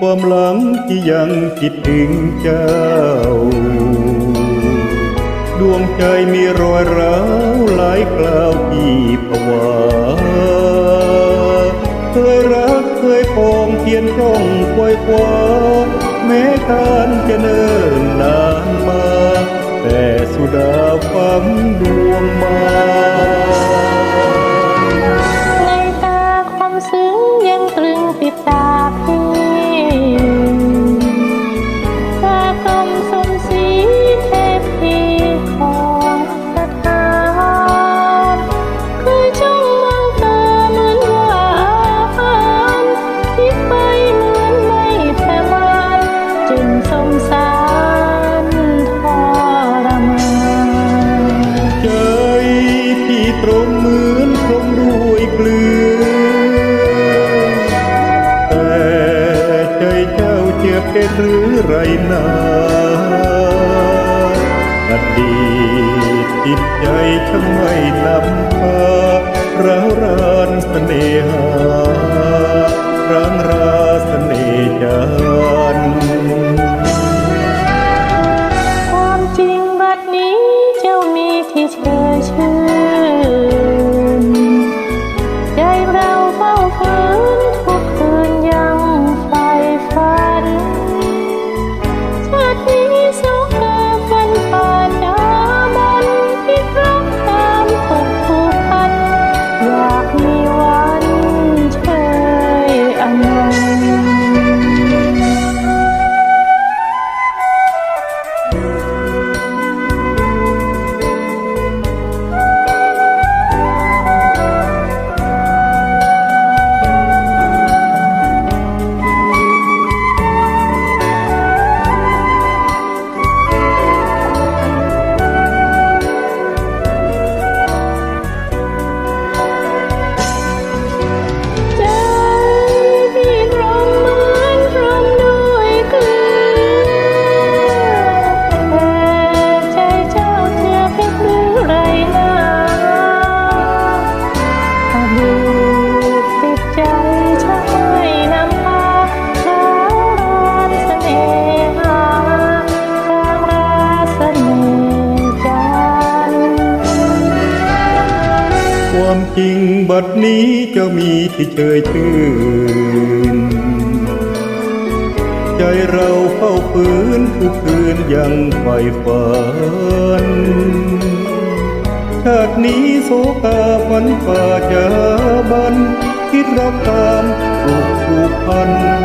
ความหลังที่ยังคิดถึงเจ้า ดวงใจมีรอยร้าวหลายคราวที่ผวาเคยรักเคยปองเทียนจ้องควยคว้าแม้การจะเนิ่นนานมา แต่สุดาฝังดวงมา เจ็บเกหรือไรนาอดีตจิตใจช่างไม่นำพาร้าวราน จริงบัดนี้จะมีที่เชยชื่น ใจเราเฝ้าฝืนทุกคืนยังไฝ่ฝัน ชาตินี้โศกาฝันฝ่าจะบันคิดรักตามผูกผูกพัน